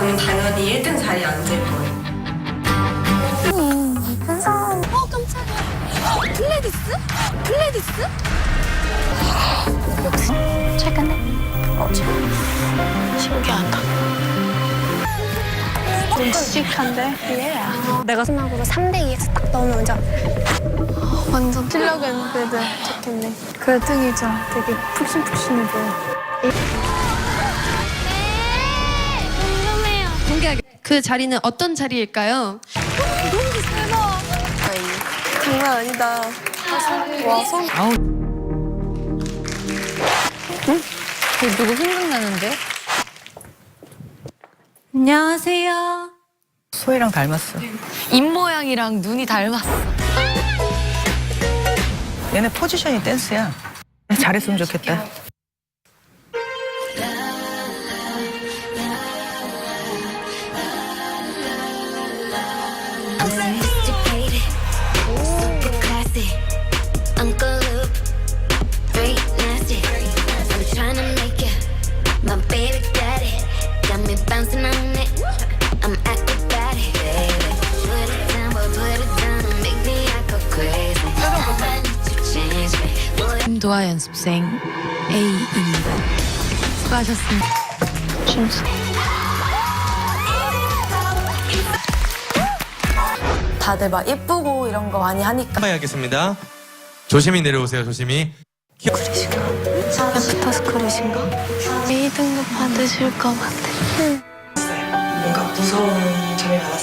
저는 당연히 1등 자리에 앉을 거예요. 어 깜짝이야. 플레디스? 플레디스? 역시 최근에 어제 신기하다. 좀 씩한데 얘야. 내가 마지막으로 3대 2에서 딱 넣으면 완전 완전 찔러가는 데도 좋겠네. 그 등이 죠. 되게 푹신푹신해 보여. 그 자리는 어떤 자리일까요? 장난 아니다. 와 손. 누구 생각나는데? 안녕하세요. 소희랑 닮았어. 입모양이랑 눈이 닮았어. 얘네 포지션이 댄스야. 잘했으면 좋겠다. 도화 연습생 A입니다. 수고하셨습니다. 다들 막 예쁘고 이런 거 많이 하니까 하겠습니다. 조심히 내려오세요. 조심히. 애프터 스쿨이신가? 2등급 받으실 것 같아. 뭔가 무서운 점이 많았어요.